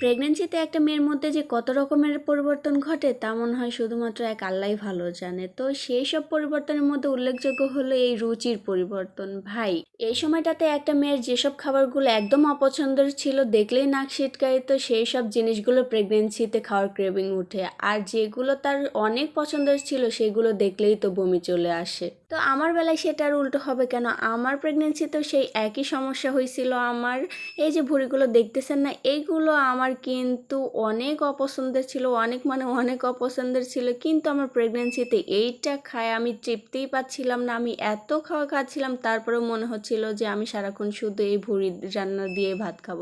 প্রেগনেন্সিতে একটা মেয়ের মধ্যে যে কত রকমের পরিবর্তন ঘটে, তা মনে হয় শুধুমাত্র এক আল্লাহ ভালো জানে। তো সেই সব পরিবর্তনের মধ্যে উল্লেখযোগ্য হলো এই রুচির পরিবর্তন। ভাই, এই সময়টাতে একটা মেয়ের যেসব খাবারগুলো একদম অপছন্দের ছিল, দেখলেই নাক ছিটকায়, তো সেই সব জিনিসগুলো প্রেগনেন্সিতে খাওয়ার ক্রেভিং উঠে। আর যেগুলো তার অনেক পছন্দের ছিল, সেগুলো দেখলেই তো বমি চলে আসে। তো আমার বেলায় সেটার উল্টো হবে কেন? আমার প্রেগনেন্সিতেও সেই একই সমস্যা হয়েছিল আমার এই যে ভুঁড়িগুলো দেখতেছেন না, এইগুলো আমার কিন্তু অনেক অপছন্দের ছিল, অনেক মানে অনেক অপছন্দের ছিল। কিন্তু আমার প্রেগনেন্সিতে এইটা খায় আমি তৃপ্তিই পাচ্ছিলাম না। আমি এত খাওয়া খাচ্ছিলাম, তারপরেও মনে হচ্ছিল যে আমি সারাক্ষণ শুধু এই ভুঁড়ি রান্না দিয়ে ভাত খাব।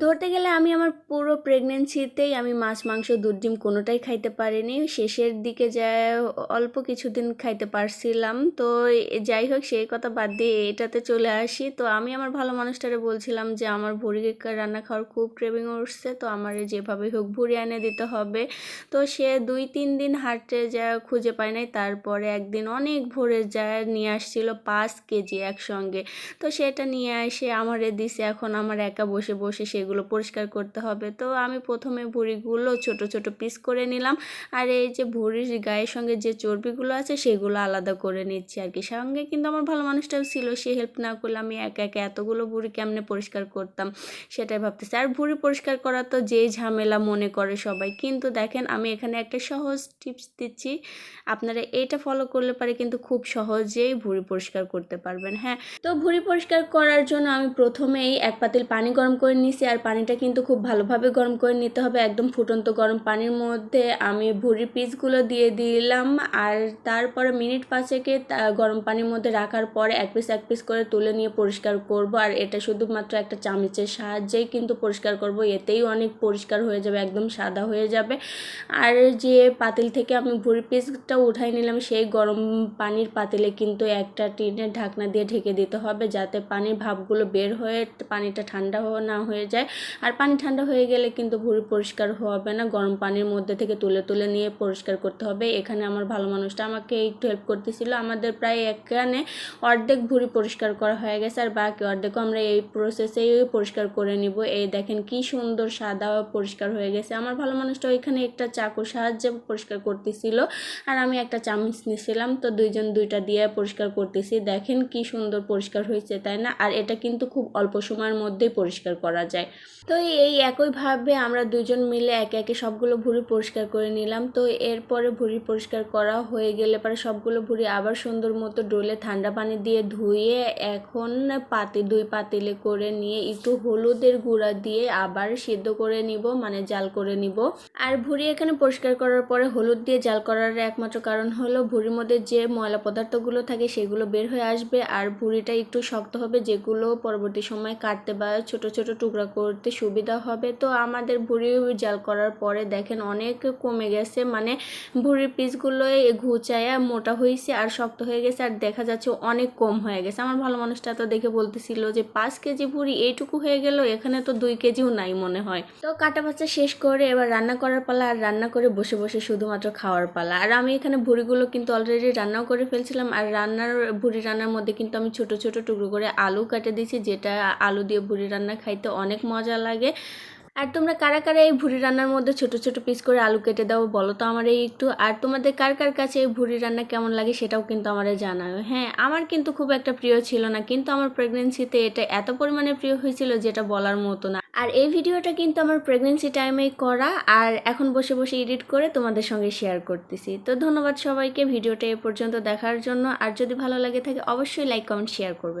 ধরতে গেলে আমি আমার পুরো প্রেগনেন্সিতেই আমি মাছ, মাংস, দুধ, ডিম কোনোটাই খাইতে পারিনি। শেষের দিকে যা অল্প কিছুদিন খাইতে পারছিলাম তো যাই হোক, সেই কথা বাদ দিয়ে এটাতে চলে আসি। তো আমি আমার ভালো মানুষটারে বলছিলাম যে, আমার ভুড়ি রান্না খাওয়ার খুব ক্রেভিং উঠছে, তো আমার যেভাবে হোক ভুড়ি এনে দিতে হবে। তো সে দুই, তিন দিন হাটে যা খুঁজে পায় নাই, তারপরে একদিন অনেক ভোরে যা নিয়ে আসছিল পাঁচ কেজি একসঙ্গে। তো সেটা নিয়ে এসে আমারে দিছে, এখন আমার একা বসে বসে সেগুলো পরিষ্কার করতে হবে। তো আমি প্রথমে ভুড়িগুলো ছোট ছোট পিস করে নিলাম। আর এই যে ভুড়ির গায়ের সঙ্গে যে চর্বিগুলো আছে, সেগুলো আলাদা করে নিচ্ছি। আর কি সঙ্গে কিন্তু আমার ভালো মানুষটাও ছিল, সে হেল্প না করলে আমি একা একা এতগুলো ভুড়ি কেমনে পরিষ্কার করতাম, সেটাই ভাবতেছি। আর ভুড়ি পরিষ্কার করা তো যেই ঝামেলা মনে করে সবাই। কিন্তু দেখেন, আমি এখানে একটা সহজ টিপস দিচ্ছি। আপনারা এটা ফলো করলে পারে কিন্তু খুব সহজেই ভুঁড়ি পরিষ্কার করতে পারবেন। হ্যাঁ তো ভুঁড়ি পরিষ্কার করার জন্য আমি প্রথমেই এক পাতিল পানি গরম করে নিছি। আর পানিটা কিন্তু খুব ভালোভাবে গরম করে নিতে হবে। একদম ফুটন্ত গরম পানির মধ্যে আমি ভুঁড়ির পিসগুলো দিয়ে দিলাম। আর তারপরে মিনিট পাঁচেকে গরম পানির মধ্যে রাখার পরে এক পিস এক পিস করে তুলে নিয়ে পরিষ্কার করব। আর এটা শুধুমাত্র একটা চামচের সাহায্যেই কিন্তু পরিষ্কার করব। এতেই অনেক পরিষ্কার হয়ে যাবে, একদম সাদা হয়ে যাবে। আর যে পাতিল থেকে আমি ভুড়ি পিসটা উঠাই নিলাম, সেই গরম পানির পাতিলে কিন্তু একটা টিনের ঢাকনা দিয়ে ঢেকে দিতে হবে, যাতে পানির ভাবগুলো বের হয়ে পানিটা ঠান্ডা না হয়ে যায়। আর পানি ঠান্ডা হয়ে গেলে কিন্তু ভুড়ি পরিষ্কার হবে না, গরম পানির মধ্যে থেকে তুলে তুলে নিয়ে পরিষ্কার করতে হবে। এখানে আমার ভালো মানুষটা আমাকে একটু হেল্প করতেছিল। আমাদের প্রায় এখানে অর্ধেক ভুড়ি পরিষ্কার করা হয়ে গেছে আর বাকি অর্ধেকও আমরা এই প্রসেসেই পরিষ্কার করে নিব। এই দেখেন কি সুন্দর সাদা পরিষ্কার হয়ে গেছে। আমার ভালো মানুষটা ওইখানে একটা চাকুর সাহায্যে পরিষ্কার করতেছিল আর আমি একটা চামচ নিয়েছিলাম তো দুইজন দুইটা দিয়ে পরিষ্কার করতেছি। দেখেন কি সুন্দর পরিষ্কার হয়েছে, তাই না? আর এটা কিন্তু খুব অল্প সময়ের মধ্যেই পরিষ্কার করা যায়। তো এই একইভাবে আমরা দুজন মিলে একে একে সবগুলো ভুঁড়ি পরিষ্কার করে নিলাম। তো এরপরে ভুঁড়ি পরিষ্কার করা হয়ে গেলে পরে সবগুলো ভুঁড়ি আবার সুন্দর মতো ডোলে ঠান্ডা পানি দিয়ে ধুয়ে এখন পাতি দুই পাতিলে করে নিয়ে একটু হলুদের গুঁড়া দিয়ে আবার সিদ্ধ করে নিব মানে জাল করে নিব। আর ভুঁড়ি এখানে পরিষ্কার করার পরে হলুদ দিয়ে জাল করার একমাত্র কারণ হলো ভুঁড়ির মধ্যে যে ময়লা পদার্থগুলো থাকে সেগুলো বের হয়ে আসবে আর ভুঁড়িটা একটু শক্ত হবে, যেগুলো পরবর্তী সময় কাটতে বা ছোট ছোট টুকরা করতে সুবিধা হবে। তো আমাদের ভুঁড়ি জাল করার পরে দেখেন অনেক কমে গেছে মানে ভুঁড়ির পিসগুলো ঘুচায়া মোটা হয়েছে আর শক্ত হয়ে গেছে আর দেখা যাচ্ছে অনেক কম হয়ে গেছে। আমার ভালো মানুষটা তো দেখে বলতেছিল যে, পাঁচ কেজি ভুঁড়ি এইটুকু হয়ে গেল, এখানে তো দুই কেজিও নাই মনে হয়। তো কাটা বাচ্চা শেষ করে এবার রান্না করার পালা আর রান্না করে বসে বসে শুধুমাত্র খাওয়ার পালা। আর আমি এখানে ভুড়িগুলো কিন্তু অলরেডি রান্নাও করে ফেলছিলাম, আর রান্নার, ভুড়ি রান্নার মধ্যে কিন্তু আমি ছোট ছোট টুকরো করে আলু কাটে দিয়েছি, যেটা আলু দিয়ে ভুড়ি রান্না খাইতে অনেক মজা লাগে। আর তোমরা কারা কারা এই ভুড়ি রান্নার মধ্যে ছোট ছোট পিস করে আলু কেটে দাও বলো তো আমার এই একটু, আর তোমাদের কার কার কাছে এই ভুড়ি রান্না কেমন লাগে সেটাও কিন্তু আমার জানাও। হ্যাঁ আমার কিন্তু খুব একটা প্রিয় ছিল না, কিন্তু আমার প্রেগনেন্সিতে এটা এত পরিমাণে প্রিয় হয়েছিল যেটা বলার মতো না। আর এই ভিডিওটা কিন্তু আমার প্রেগনেন্সি টাইমেই করা, আর এখন বসে বসে এডিট করে তোমাদের সঙ্গে শেয়ার করতেছি। তো ধন্যবাদ সবাইকে, ভিডিওটা এ পর্যন্ত দেখার জন্য। আর যদি ভালো লাগে থাকে অবশ্যই লাইক কমেন্ট শেয়ার করবে।